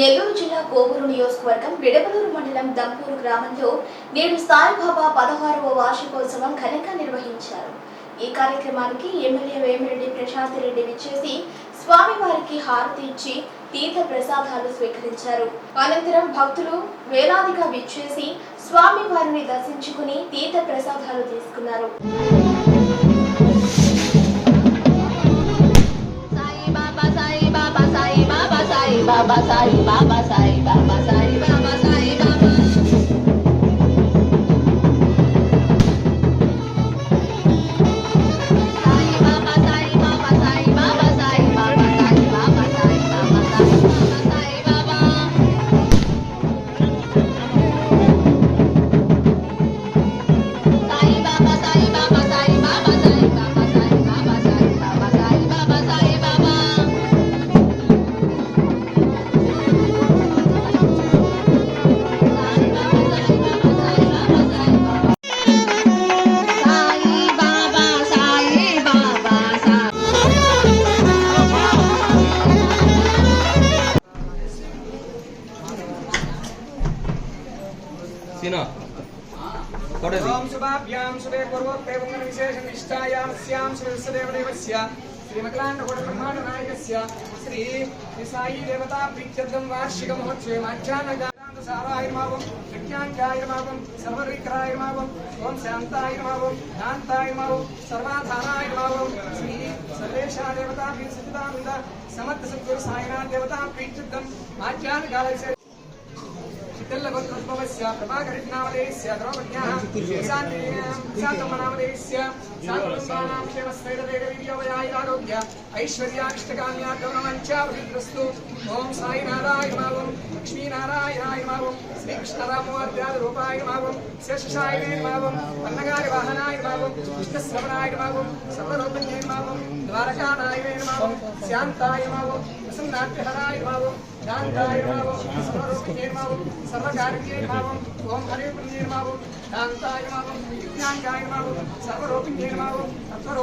నెల్లూరు జిల్లా కోవూరు నియోజకవర్గం విడవలూరు మండలం దంపూరు గ్రామంలో నేడు సాయిబాబా పదహారవ వార్షికోత్సవం ఘనంగా నిర్వహించారు. ఈ కార్యక్రమానికి ఎమ్మెల్యే వేమిరెడ్డి ప్రశాంత్ రెడ్డి విచ్చేసి స్వామివారికి హారతి ఇచ్చి తీర్థ ప్రసాదాలు స్వీకరించారు. అనంతరం భక్తులు వేలాదిగా విచ్చేసి స్వామివారిని దర్శించుకుని తీర్థ ప్రసాదాలు తీసుకున్నారు. Baba sai, Baba sai, Baba sai. Baba. ఓం శుభాభ్యాం శుభే పూర్వోక్తే పుంగన విశేష నిష్ఠాయాం శ్రీ విశ్వదేవదేవస్య శ్రీమకలాండ శ్రీ సాయి దేవతా ప్రీత్యర్థం వార్షిక మహోత్సవే మాధ్యాహ్నగాంత సారాయమావం ప్రజ్ఞాంగాయమావం సర్వవిక్రాయమావం ఓం శాంతాయమావం సర్వాధారాయమావం శ్రీ సర్వేషా దేవతా ప్రీతిసిద్ధానంద సమర్థ సద్గురు సాయినాథ్ దేవతా ప్రీత్యర్థం गोत्रोद्भवस्य प्रभाकरिणामदेयस्य द्रौपद्यामनामदेयस्य साकुटुम्बानां क्षेमस्वैरवेगवीर्योगदायिरारोग्य ऐश्वर्याविष्टकाम्या गौरवञ्च वृद्रस्तु ॐ साईनाराय मावं लक्ष्मीनारायणाय मावं श्रीकृष्णरामोऽध्यादरूपाय मावं शेषशायने मावं अन्नगाय वाहनाय मावं कृष्णश्रवणाय मावं सर्वलोकन्ये मावं द्वारकानायने मावं शान्ताय मावं నిత్యం నాట్యహరాయ భావం శాంతాయ భావం సర్వరూపిణే భావం సర్వకార్యే భావం ఓం హరే పుణ్యే భావం భావం విజ్ఞానాయ భావం సర్వరూపిణే భావం తత్వరూ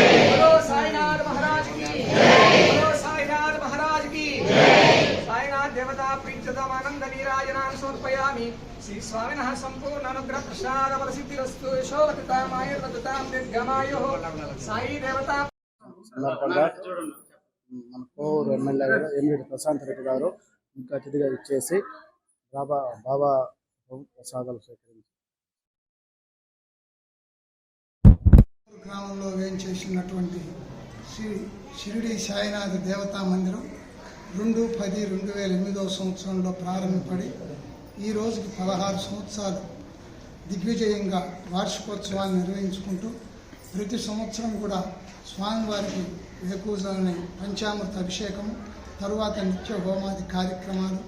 గౌరవానందనీరాజనాం సమర్పయామి. శ్రీ స్వామినః సంపూర్ణానుగ్రహ ప్రసాద వరసిద్ధిరస్తు యశోలకృతామాయుర్వతాం నిర్గమాయో. సాయి దేవతా. మన ఎమ్మెల్యే గారు ప్రశాంత్ రెడ్డి గారు ఇంకా అతిథిగా ఇచ్చేసి బాబా బాబా ప్రసాదాలు స్వీకరించి. గ్రామంలో వేయించేసినటువంటి శ్రీ షిరిడి సాయినాథ్ దేవతా మందిరం. రెండు పది రెండు వేల ఎనిమిదవ సంవత్సరంలో ప్రారంభపడి ఈ రోజుకి పదహారు సంవత్సరాలు దిగ్విజయంగా వార్షికోత్సవాన్ని నిర్వహించుకుంటూ ప్రతి సంవత్సరం కూడా స్వామివారికి వేకూజలని పంచామృత అభిషేకం తరువాత నిత్య హోమాది కార్యక్రమాలు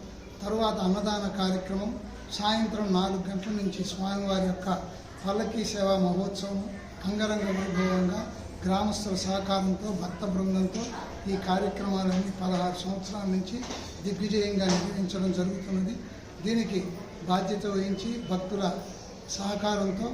తరువాత అన్నదాన కార్యక్రమం సాయంత్రం నాలుగు గంటల నుంచి స్వామివారి యొక్క పల్లకీ సేవా మహోత్సవం అంగరంగ వైభవంగా గ్రామస్తుల సహకారంతో భక్త బృందంతో ఈ కార్యక్రమాలన్నీ పదహారు సంవత్సరాల నుంచి దిగ్విజయంగా నిర్వహించడం జరుగుతున్నది. దీనికి బాధ్యత వహించి భక్తుల సహకారంతో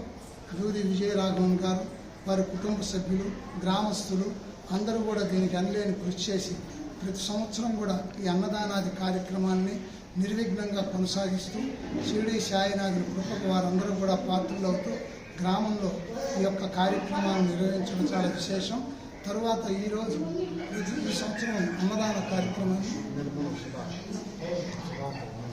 దూరి విజయరాఘవన్ గారు వారి కుటుంబ సభ్యులు గ్రామస్తులు అందరూ కూడా దీనికి అనలేని కృషి చేసి ప్రతి సంవత్సరం కూడా ఈ అన్నదానాది కార్యక్రమాన్ని నిర్విఘ్నంగా కొనసాగిస్తూ షిరిడి సాయినాథుని కృపకు వారందరూ కూడా పాత్రలవుతూ గ్రామంలో ఈ యొక్క కార్యక్రమాలను నిర్వహించడం చాలా విశేషం. తరువాత ఈరోజు ఈ సంవత్సరం అన్నదాన కార్యక్రమాన్ని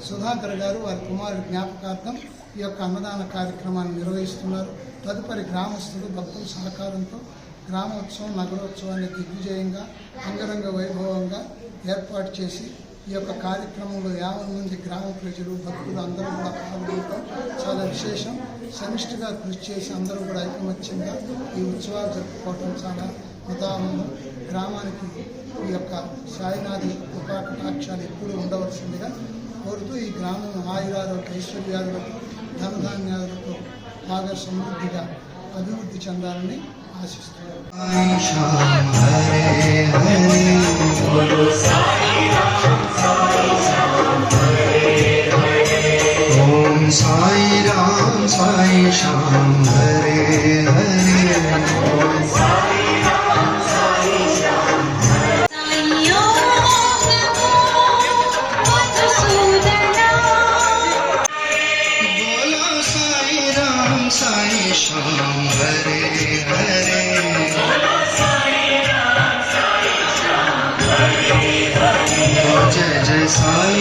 సుధాకర్ గారు వారి కుమారుడి జ్ఞాపకార్థం ఈ యొక్క అన్నదాన కార్యక్రమాన్ని నిర్వహిస్తున్నారు. తదుపరి గ్రామస్తులు భక్తుల సహకారంతో గ్రామోత్సవం నగరోత్సవాన్ని దిగ్విజయంగా అంగరంగ వైభవంగా ఏర్పాటు చేసి ఈ యొక్క కార్యక్రమంలో యాభై మంది గ్రామ ప్రజలు భక్తులు అందరూ కూడా పాల్గొనడం చాలా విశేషం. సమిష్టిగా కృషి చేసి అందరూ కూడా ఐకమత్యంగా ఈ ఉత్సవాలు జరుపుకోవటం చాలా ఉదాహరణ గ్రామానికి ఈ యొక్క సాయినాథి కృపాకటాక్షాలు ఎప్పుడూ ఉండవలసిందిగా కోరుతూ ఈ గ్రామం ఆయురారోగ్య ఐశ్వర్యాలతో ధనధాన్యాలతో బాగా సమృద్ధిగా అభివృద్ధి చెందాలని ఆశిస్తున్నాను साई राम साई श्याम हरे हरे बोलो साई